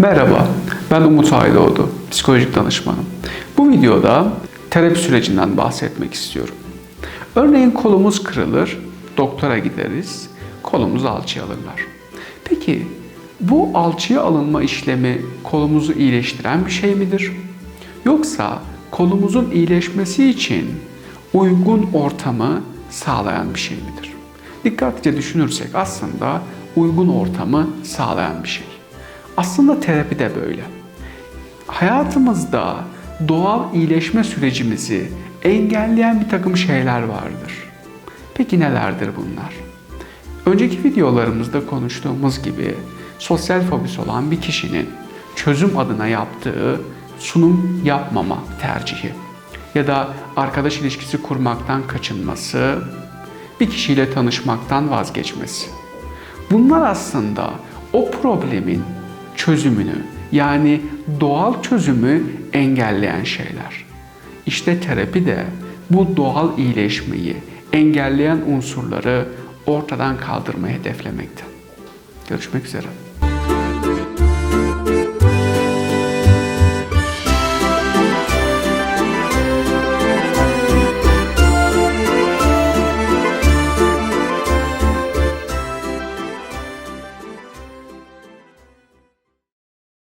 Merhaba, ben Umut Aydoğdu, psikolojik danışmanım. Bu videoda terapi sürecinden bahsetmek istiyorum. Örneğin kolumuz kırılır, doktora gideriz, kolumuz alçıya alırlar. Peki bu alçıya alınma işlemi kolumuzu iyileştiren bir şey midir? Yoksa kolumuzun iyileşmesi için uygun ortamı sağlayan bir şey midir? Dikkatlice düşünürsek aslında uygun ortamı sağlayan bir şey. Aslında terapi de böyle. Hayatımızda doğal iyileşme sürecimizi engelleyen bir takım şeyler vardır. Peki nelerdir bunlar? Önceki videolarımızda konuştuğumuz gibi sosyal fobisi olan bir kişinin çözüm adına yaptığı sunum yapmama tercihi ya da arkadaş ilişkisi kurmaktan kaçınması, bir kişiyle tanışmaktan vazgeçmesi. Bunlar aslında o problemin çözümünü yani doğal çözümü engelleyen şeyler. İşte terapi de bu doğal iyileşmeyi engelleyen unsurları ortadan kaldırmayı hedeflemekte. Görüşmek üzere.